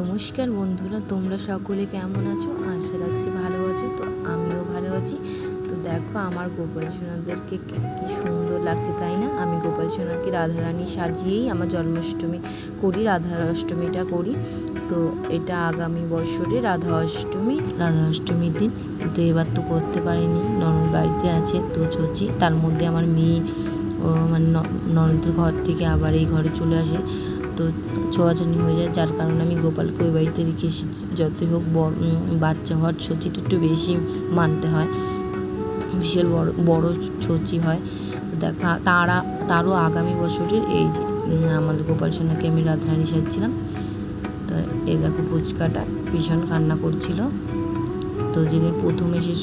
নমস্কার বন্ধুরা, তোমরা সকলে কেমন আছো? আশা রাখছি ভালো আছো, তো আমিও ভালো আছি। তো দেখো, আমার গোপাল সোনাদেরকে কি সুন্দর লাগছে, তাই না? আমি গোপাল সোনাকে রাধারানী সাজিয়েই আমার জন্মাষ্টমী করি রাধা অষ্টমীটা করি। তো এটা আগামী বছরে রাধা অষ্টমী, রাধা অষ্টমীর দিন। কিন্তু এবার তো করতে পারিনি, ননদ বাড়িতে আছে, তো চলছি। তার মধ্যে আমার মেয়ে মানে ননদের ঘর থেকে আবার এই ঘরে চলে আসে। তো ছোঁয়াছানি হয়ে যায়, যার কারণে আমি গোপালকে ওই বাড়িতে রেখে এসেছি। যতই হোক বাচ্চা হওয়ার ছচিটা একটু বেশি মানতে হয়। বিশাল বড় বড় ছচি হয়। দেখা, তারা, তারও আগামী বছরের এই আমাদের গোপাল সোনাকে আমি রাধারানী সাজছিলাম। তো এই দেখো পুচকাটা ভীষণ কান্না করছিল। তো যেদিন প্রথম এসে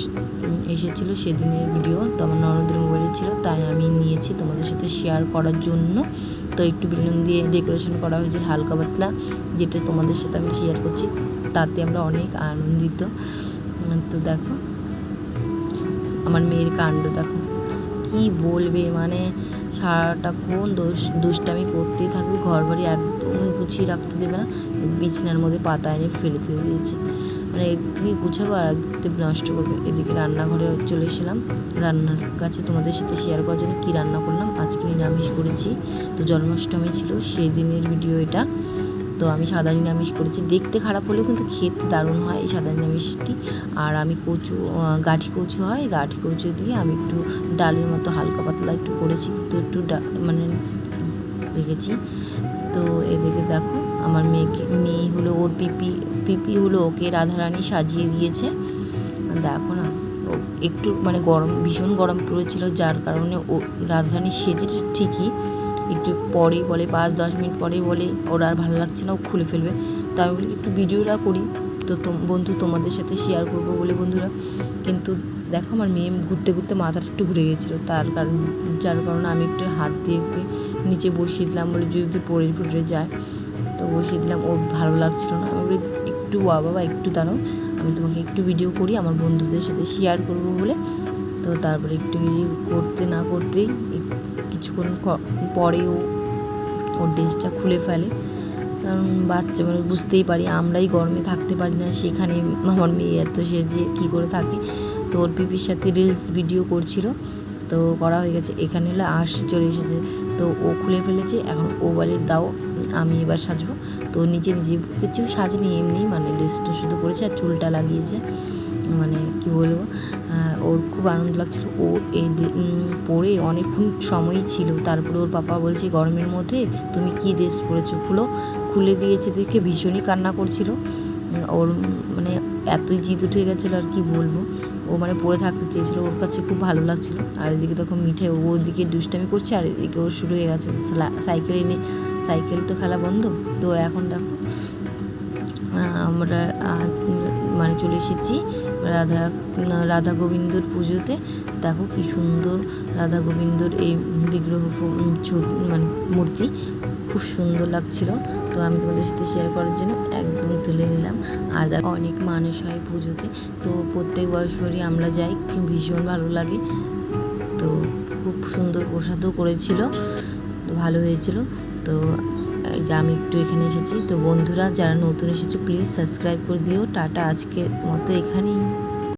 এসেছিল সেদিনের ভিডিও। তো আমার ননদের মোবাইলে ছিল, তাই আমি নিয়েছি তোমাদের সাথে শেয়ার করার জন্য। তো একটু বেলুন দিয়ে ডেকোরেশন করা হয়েছে হালকা পাতলা, যেটা তোমাদের সাথে আমি শেয়ার করছি। তাতে আমরা অনেক আনন্দিত। তো দেখো, আমার মেয়ের কাণ্ড দেখো। কি বলবে মানে সারাটাক্ষণ দোষ দুষ্টামি করতেই থাকবি ঘর বাড়ি একদমই গুছিয়ে রাখতে দেবে না। বিছানার মধ্যে পাতা এনে ফেলে দিয়ে দিয়েছে। মানে একদিকে গুছাবো আর একদিকে নষ্ট করবে। এদিকে রান্নাঘরে চলে এসেলাম রান্নার কাছে তোমাদের সাথে শেয়ার করার জন্য কী রান্না করলাম? আজকে নিরামিষ করেছি। তো জন্মাষ্টমী ছিল, সেই দিনের ভিডিও এটা। তো আমি সাদা নিরামিষ করেছি। দেখতে খারাপ হলেও কিন্তু খেতে দারুণ হয় এই সাদা নিরামিষটি। আর আমি কচু গাঠি কচু হয়, গাঠি কচু দিয়ে আমি একটু ডালের মতো হালকা পাতলা একটু করেছি তো একটু মানে রেখেছি। তো এদিকে দেখো, আমার মেয়েকে, মেয়ে হলো ওর পিপি পিপি হলো ওকে রাধারানী সাজিয়ে দিয়েছে। দেখো না, ও একটু মানে গরম, ভীষণ গরম পড়েছিল, যার কারণে ও রাধারানী সেজেছে ঠিকই। একটু পরেই বলে, পাঁচ, দশ মিনিট পরেই বলে, ওর আর ভালো লাগছে না, ও খুলে ফেলবে। তো আমি বলি, একটু ভিডিওটা করি। তো বন্ধু তোমাদের সাথে শেয়ার করব বলে বন্ধুরা। কিন্তু দেখো আমার মেয়ে ঘুরতে ঘুরতে মাথাটা একটু ঘুরে গেছিল। তার কারণ, যার কারণে আমি একটু হাত দিয়ে ওকে নিচে বসিয়ে দিলাম বলে, যদি পড়ে ফুটে যায়, তো বসিয়ে দিলাম। ও ভালো লাগছিল না। আমি বলি, একটু বা বাবা, একটু দাঁড়াও। আমি তোমাকে একটু ভিডিও করি, আমার বন্ধুদের সাথে শেয়ার করব বলে। তো তারপরে একটু করতে না করতেই কিছুক্ষণ ক- পরে ওর ড্রেসটা খুলে ফেলে। কারণ বাচ্চা মানে বুঝতেই পারি, আমরাই গরমে থাকতে পারি না, সেখানে আমার মেয়ে এত সে যে কী করে থাকে। তো ওর পিপির সাথে রিলস ভিডিও করছিল, তো করা হয়ে গেছে। এখানে হলো আশ চলে এসেছে। তো ও খুলে ফেলেছে, এখন ও বলে, দাও, আমি এবার সাজবো। তো নিজে নিজে কিছু সাজনি, এমনি মানে ড্রেসটা শুধু করেছে আর চুলটা লাগিয়েছে। মানে কি বলব ওর খুব আনন্দ লাগছিল। ও এই পরে অনেকক্ষণ সময়ই ছিল। তারপরে ওর পাপা বলছে, গরমের মধ্যে তুমি কি ড্রেস পরেছো? খুলো। খুলে দিয়েছে, দেখে ভীষণই কান্না করছিল। ওর মানে এতই জিদ উঠে গেছিল আর কি বলব। ও মানে পড়ে থাকতে চেয়েছিল, ওর কাছে খুব ভালো লাগছিল। আর এদিকে তখন মিঠে, ও ওদিকে দুষ্টামি করছে, আর এদিকে ওর শুরু হয়ে গেছে। সাইকেল এনে, সাইকেল তো খেলা বন্ধ। তো এখন দেখো আমরা মানে চলে এসেছি রাধা রাধা গোবিন্দর পুজোতে। দেখো কি সুন্দর রাধা গোবিন্দর এই বিগ্রহ ছবি মানে মূর্তি। খুব সুন্দর লাগছিল। তো আমি তোমাদের সাথে শেয়ার করার জন্য একদম তুলে নিলাম। আর দেখো, অনেক মানুষ হয় পুজোতে। তো প্রত্যেক বছরই আমরা যাই ভীষণ ভালো লাগে। তো খুব সুন্দর প্রসাদও করেছিল। ভালো হয়েছিল। তো যে আমি একটু এখানে এসেছি। তো বন্ধুরা, যারা নতুন এসেছ প্লিজ সাবস্ক্রাইব করে দিও। টাটা আজকের মতো এখানেই।